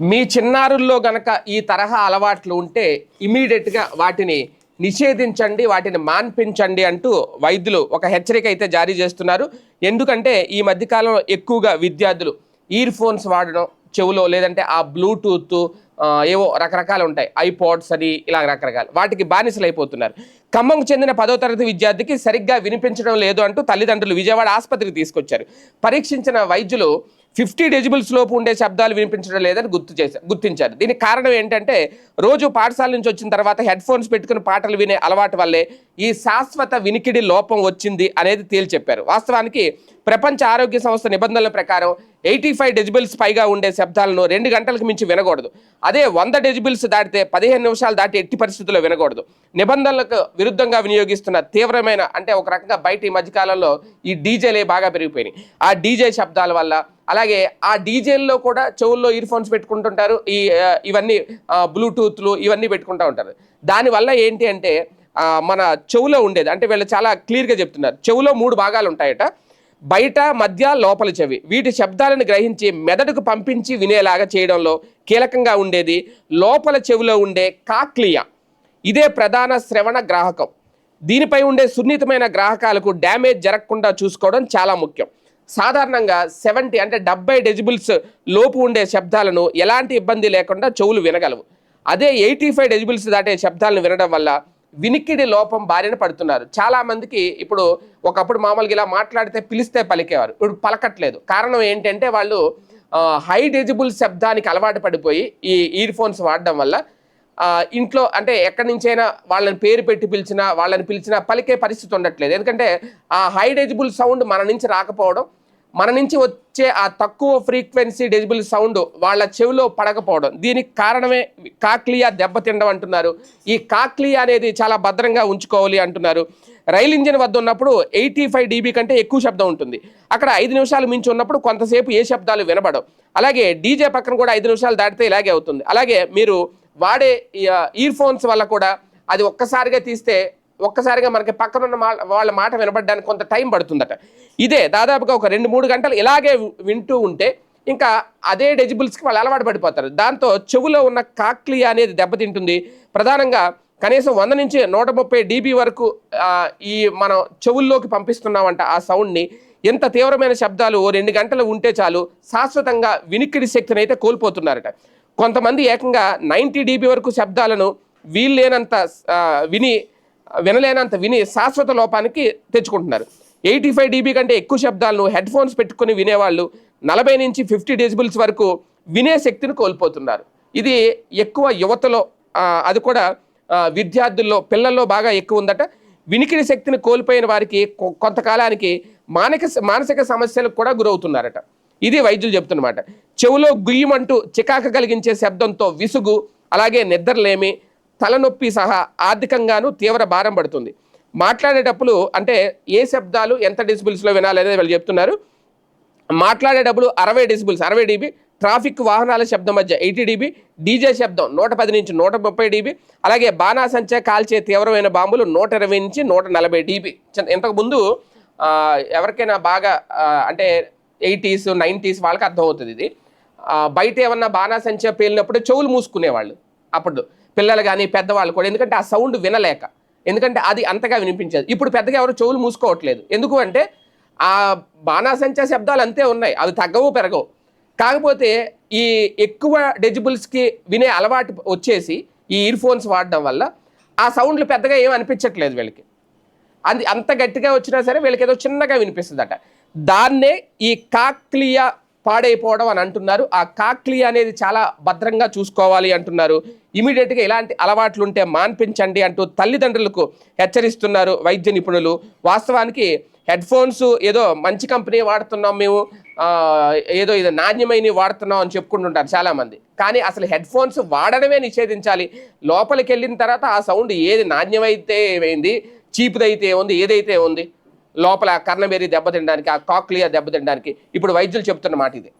మీ చిన్నారుల్లో గనక ఈ తరహా అలవాట్లు ఉంటే ఇమీడియట్గా వాటిని నిషేధించండి వాటిని మాన్పించండి అంటూ వైద్యులు ఒక హెచ్చరిక అయితే జారీ చేస్తున్నారు. ఎందుకంటే ఈ మధ్యకాలంలో ఎక్కువగా విద్యార్థులు ఇయర్ ఫోన్స్ వాడడం చెవులో లేదంటే ఆ బ్లూటూత్ ఏవో రకరకాలు ఉంటాయి. ఐపాడ్స్ అని ఇలా రకరకాలు. వాటికి బానిసలు అయిపోతున్నారు. ఖమ్మంకు చెందిన పదో తరగతి విద్యార్థికి సరిగ్గా వినిపించడం లేదు అంటూ తల్లిదండ్రులు విజయవాడ ఆసుపత్రికి తీసుకొచ్చారు. పరీక్షించిన వైద్యులు ఫిఫ్టీ డెజిబుల్స్ లోపు ఉండే శబ్దాలు వినిపించడం లేదని గుర్తు చేశారు గుర్తించారు. దీనికి కారణం ఏంటంటే రోజు పాఠశాల నుంచి వచ్చిన తర్వాత హెడ్ ఫోన్స్ పెట్టుకుని పాటలు వినే అలవాటు వల్లే ఈ శాశ్వత వినికిడి లోపం వచ్చింది అనేది తేల్చెప్పారు. వాస్తవానికి ప్రపంచ ఆరోగ్య సంస్థ నిబంధనల ప్రకారం ఎయిటీ ఫైవ్ డెజిబిల్స్ పైగా ఉండే శబ్దాలను రెండు గంటలకు మించి వినకూడదు. అదే వంద డెజిబిల్స్ దాటితే పదిహేను నిమిషాలు దాటి ఎట్టి పరిస్థితుల్లో వినకూడదు. నిబంధనలకు విరుద్ధంగా వినియోగిస్తున్న తీవ్రమైన అంటే ఒక రకంగా బయట ఈ మధ్యకాలంలో ఈ డీజేలే బాగా పెరిగిపోయినాయి. ఆ డీజే శబ్దాల వల్ల అలాగే ఆ డీజేల్లో కూడా చెవుల్లో ఇయర్ ఫోన్స్ పెట్టుకుంటుంటారు. ఈ ఇవన్నీ బ్లూటూత్లు ఇవన్నీ పెట్టుకుంటూ ఉంటారు. దానివల్ల ఏంటి అంటే మన చెవులో ఉండేది అంటే వీళ్ళు చాలా క్లియర్గా చెప్తున్నారు. చెవులో మూడు భాగాలు ఉంటాయట. బయట మధ్య లోపల చెవి. వీటి శబ్దాలను గ్రహించి మెదడుకు పంపించి వినేలాగా చేయడంలో కీలకంగా ఉండేది లోపల చెవిలో ఉండే కాక్లియా. ఇదే ప్రధాన శ్రవణ గ్రాహకం. దీనిపై ఉండే సున్నితమైన గ్రాహకాలకు డ్యామేజ్ జరగకుండా చూసుకోవడం చాలా ముఖ్యం. సాధారణంగా సెవెంటీ అంటే డెబ్బై డెజిబుల్స్ లోపు ఉండే శబ్దాలను ఎలాంటి ఇబ్బంది లేకుండా చెవులు వినగలవు. అదే ఎయిటీ ఫైవ్ డెజిబుల్స్ దాటే శబ్దాలను వినడం వల్ల వినికిడి లోపం బారిన పడుతున్నారు. చాలా మందికి ఇప్పుడు ఒకప్పుడు మామూలుగా ఇలా మాట్లాడితే పిలిస్తే పలికేవారు. ఇప్పుడు పలకట్లేదు. కారణం ఏంటంటే వాళ్ళు హై డెజిబుల్ శబ్దానికి అలవాటు పడిపోయి ఈ ఇయర్ ఫోన్స్ వాడడం వల్ల ఇంట్లో అంటే ఎక్కడి నుంచైనా వాళ్ళని పేరు పెట్టి పిలిచినా వాళ్ళని పిలిచినా పలికే పరిస్థితి ఉండట్లేదు. ఎందుకంటే ఆ హై డెజిబుల్ సౌండ్ మన నుంచి రాకపోవడం మన నుంచి వచ్చే ఆ తక్కువ ఫ్రీక్వెన్సీ డెజిబుల్ సౌండ్ వాళ్ళ చెవిలో పడకపోవడం. దీనికి కారణమే కాక్లియా దెబ్బతిండం అంటున్నారు. ఈ కాక్లియా అనేది చాలా భద్రంగా ఉంచుకోవాలి అంటున్నారు. రైలు ఇంజిన్ వద్ద ఉన్నప్పుడు ఎయిటీ ఫైవ్ డీబీ కంటే ఎక్కువ శబ్దం ఉంటుంది. అక్కడ ఐదు నిమిషాలు మించి ఉన్నప్పుడు కొంతసేపు ఏ శబ్దాలు వినబడవు. అలాగే డీజే పక్కన కూడా ఐదు నిమిషాలు దాటితే ఇలాగే అవుతుంది. అలాగే మీరు వాడే ఇయర్ ఫోన్స్ వల్ల కూడా అది ఒక్కసారిగా తీస్తే ఒక్కసారిగా మనకి పక్కన ఉన్న వాళ్ళ మాట వినబడడానికి కొంత టైం పడుతుందట. ఇదే దాదాపుగా ఒక రెండు మూడు గంటలు ఇలాగే వింటూ ఉంటే ఇంకా అదే డెజిబుల్స్కి వాళ్ళు అలవాటు పడిపోతారు. దాంతో చెవులో ఉన్న కాక్లియా అనేది దెబ్బతింటుంది. ప్రధానంగా కనీసం వంద నుంచి నూట ముప్పై డీబీ వరకు ఈ మనం చెవుల్లోకి పంపిస్తున్నామంట ఆ సౌండ్ని. ఎంత తీవ్రమైన శబ్దాలు ఓ రెండు గంటలు ఉంటే చాలు శాశ్వతంగా వినికిడి శక్తిని అయితే కోల్పోతున్నారట. కొంతమంది ఏకంగా నైంటీ డీబీ వరకు శబ్దాలను వీల్లేనంత విని వినలేనంత విని శాశ్వత లోపానికి తెచ్చుకుంటున్నారు. ఎయిటీ ఫైవ్ డీబీ కంటే ఎక్కువ శబ్దాలను హెడ్ ఫోన్స్ పెట్టుకుని వినేవాళ్ళు నలభై నుంచి ఫిఫ్టీ డెసిబుల్స్ వరకు వినే శక్తిని కోల్పోతున్నారు. ఇది ఎక్కువ యువతలో అది కూడా విద్యార్థుల్లో పిల్లల్లో బాగా ఎక్కువ ఉందట. వినికిడి శక్తిని కోల్పోయిన వారికి కొ- కొంతకాలానికి మానసిక మానసిక సమస్యలకు కూడా గురవుతున్నారట. ఇది వైద్యులు చెప్తున్నమాట చెవులో గుయ్యమంటూ చికాకు కలిగించే శబ్దంతో విసుగు అలాగే నిద్రలేమి తలనొప్పి సహా ఆర్థికంగానూ తీవ్ర భారం పడుతుంది. మాట్లాడేటప్పుడు అంటే ఏ శబ్దాలు ఎంత డిసిబుల్స్లో వినాలనేది వాళ్ళు చెప్తున్నారు. మాట్లాడేటప్పుడు అరవై డిసిబుల్స్ అరవై డీబీ ట్రాఫిక్ వాహనాల శబ్దం మధ్య ఎయిటీ డీబీ డీజే శబ్దం నూట పది నుంచి నూట ముప్పై డీబీ అలాగే బాణాసంచ కాల్చే తీవ్రమైన బాంబులు నూట ఇరవై నుంచి నూట నలభై డీబీ. ఇంతకుముందు ఎవరికైనా బాగా అంటే ఎయిటీస్ నైంటీస్ వాళ్ళకి అర్థమవుతుంది ఇది. బయట ఏమన్నా బాణాసంచా పేలినప్పుడు చెవులు మూసుకునేవాళ్ళు. అప్పుడు పిల్లలు కానీ పెద్దవాళ్ళు కూడా. ఎందుకంటే ఆ సౌండ్ వినలేక. ఎందుకంటే అది అంతగా వినిపించేది. ఇప్పుడు పెద్దగా ఎవరు చెవులు మూసుకోవట్లేదు. ఎందుకు అంటే ఆ బాణాసంచా శబ్దాలు అంతే ఉన్నాయి. అవి తగ్గవు పెరగవు. కాకపోతే ఈ ఎక్కువ డెజిబుల్స్కి వినే అలవాటు వచ్చేసి ఈ ఇయర్ ఫోన్స్ వాడడం వల్ల ఆ సౌండ్లు పెద్దగా ఏం అనిపించట్లేదు వీళ్ళకి. అది అంత గట్టిగా వచ్చినా సరే వీళ్ళకి ఏదో చిన్నగా వినిపిస్తుందట. దాన్నే ఈ కాక్లియా పాడైపోవడం అని అంటున్నారు. ఆ కాక్లి అనేది చాలా భద్రంగా చూసుకోవాలి అంటున్నారు. ఇమీడియట్గా ఇలాంటి అలవాట్లు ఉంటే మాన్పించండి అంటూ తల్లిదండ్రులకు హెచ్చరిస్తున్నారు వైద్య నిపుణులు. వాస్తవానికి హెడ్ ఫోన్స్ ఏదో మంచి కంపెనీ వాడుతున్నాం మేము ఏదో ఇది నాణ్యమైనవి వాడుతున్నాం అని చెప్పుకుంటుంటారు చాలామంది. కానీ అసలు హెడ్ ఫోన్స్ వాడడమే నిషేధించాలి. లోపలికి వెళ్ళిన తర్వాత ఆ సౌండ్ ఏది నాణ్యమైతే ఏమైంది? చీపుదైతే ఉంది ఏదైతే ఉంది లోపల కర్ణమేరి దెబ్బతినడానికి ఆ కాక్లియా దెబ్బతినడానికి ఇప్పుడు వైద్యులు చెప్తున్న మాట ఇది.